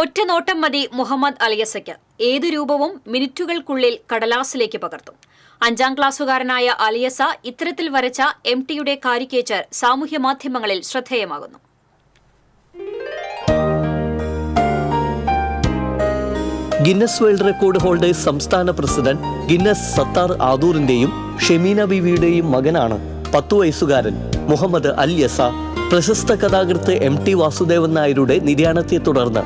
ഒറ്റ നോട്ടം മതി മുഹമ്മദ് അലിയസയ്ക്ക്. ഏതു രൂപവും മിനിറ്റുകൾക്കുള്ളിൽ കടലാസിലേക്ക് പകർത്തും. അഞ്ചാം ക്ലാസ്സുകാരനായ അലിയസ ഇത്തരത്തിൽ വരച്ച എം ടിയുടെ കാരിക്കേച്ചർ സാമൂഹ്യമാധ്യമങ്ങളിൽ ശ്രദ്ധേയമാകുന്നു. ഗിന്നസ് വേൾഡ് റെക്കോർഡ് ഹോൾഡേഴ്സ് സംസ്ഥാന പ്രസിഡന്റ് ഗിന്നസ് സത്താർ ആദൂറിന്റെയും ഷെമീന ബിവിയുടെയും മകനാണ് പത്തു വയസ്സുകാരൻ മുഹമ്മദ് അൽ യസ പ്രശസ്ത കഥാകൃത്ത് എം ടി വാസുദേവൻ നായരുടെ നിര്യാണത്തെ തുടർന്ന്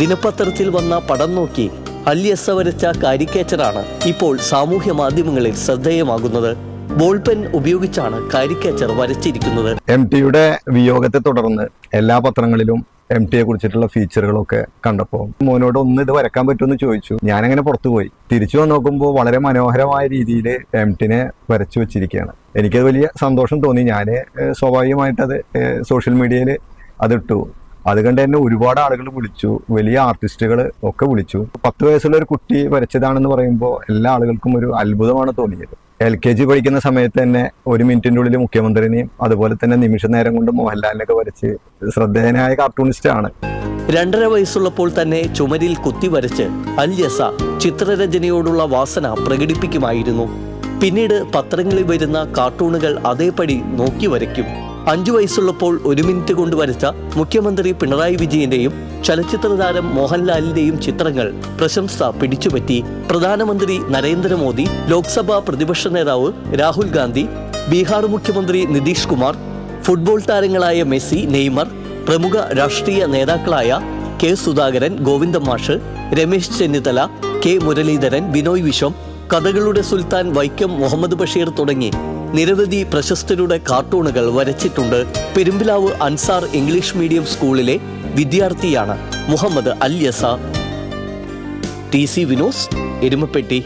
ദിനപത്രത്തിൽ വന്ന പടം നോക്കി അല്യസ യസ വരച്ച കാരിക്കേച്ചറാണ് ഇപ്പോൾ സാമൂഹ്യ മാധ്യമങ്ങളിൽ ശ്രദ്ധേയമാകുന്നത്. ബോൾ പെൻ ഉപയോഗിച്ചാണ് കാരിക്കേച്ചർ വരച്ചിരിക്കുന്നത്. എം ടിയുടെ വിയോഗത്തെ തുടർന്ന് എല്ലാ പത്രങ്ങളിലും എം ടിയെ കുറിച്ചിട്ടുള്ള ഫീച്ചറുകളൊക്കെ കണ്ടപ്പോൾ മോനോട് ഒന്ന് ഇത് വരക്കാൻ പറ്റുമെന്ന് ചോദിച്ചു. ഞാനങ്ങനെ പുറത്തു പോയി. തിരിച്ചു വന്ന് നോക്കുമ്പോൾ വളരെ മനോഹരമായ രീതിയിൽ എം ടിനെ വരച്ചു വെച്ചിരിക്കുകയാണ്. എനിക്കത് വലിയ സന്തോഷം തോന്നി. ഞാൻ സ്വാഭാവികമായിട്ട് അത് സോഷ്യൽ മീഡിയയിൽ അതിട്ടു. അത് കണ്ട് തന്നെ ഒരുപാട് ആളുകൾ വിളിച്ചു വലിയ ആർട്ടിസ്റ്റുകൾ ഒക്കെ വിളിച്ചു. പത്ത് വയസ്സുള്ള ഒരു കുട്ടി വരച്ചതാണെന്ന് പറയുമ്പോൾ എല്ലാ ആളുകൾക്കും ഒരു അത്ഭുതമാണ് തോന്നിയത്. എൽ കെ ജി പഠിക്കുന്ന സമയത്ത് തന്നെ ഒരു മിനിറ്റിന്റെ ഉള്ളിൽ മുഖ്യമന്ത്രിനെയും അതുപോലെ തന്നെ നിമിഷ നേരം കൊണ്ട് മോഹൻലാലിനൊക്കെ വരച്ച് ശ്രദ്ധേയനായ കാർട്ടൂണിസ്റ്റ് ആണ് രണ്ടര വയസ്സുള്ളപ്പോൾ തന്നെ ചുമരിൽ കുത്തി വരച്ച് അൽയസ ചിത്രരചനയോടുള്ള വാസന പ്രകടിപ്പിക്കുമായിരുന്നു. പിന്നീട് പത്രങ്ങളിൽ വരുന്ന കാർട്ടൂണുകൾ അതേപടി നോക്കി വരയ്ക്കും. അഞ്ചു വയസ്സുള്ളപ്പോൾ ഒരു മിനിറ്റ് കൊണ്ട് വരച്ച മുഖ്യമന്ത്രി പിണറായി വിജയന്റെയും ചലച്ചിത്ര താരം മോഹൻലാലിന്റെയും ചിത്രങ്ങൾ പ്രശംസ പിടിച്ചുപറ്റി. പ്രധാനമന്ത്രി നരേന്ദ്രമോദി ലോക്സഭാ പ്രതിപക്ഷ നേതാവ് രാഹുൽ ഗാന്ധി ബീഹാർ മുഖ്യമന്ത്രി നിതീഷ് കുമാർ ഫുട്ബോൾ താരങ്ങളായ മെസ്സി നെയ്മർ പ്രമുഖ രാഷ്ട്രീയ നേതാക്കളായ കെ സുധാകരൻ ഗോവിന്ദ മാഷ് രമേശ് ചെന്നിത്തല കെ മുരളീധരൻ ബിനോയ് വിശ്വം കഥകളുടെ സുൽത്താൻ വൈക്കം മുഹമ്മദ് ബഷീർ തുടങ്ങി. നിരവധി പ്രശസ്തരുടെ കാർട്ടൂണുകൾ വരച്ചിട്ടുണ്ട്. പെരുമ്പിലാവ് അൻസാർ ഇംഗ്ലീഷ് മീഡിയം സ്കൂളിലെ വിദ്യാർത്ഥിയാണ് Muhammad Al യസ. T C Vinos Erumappetty.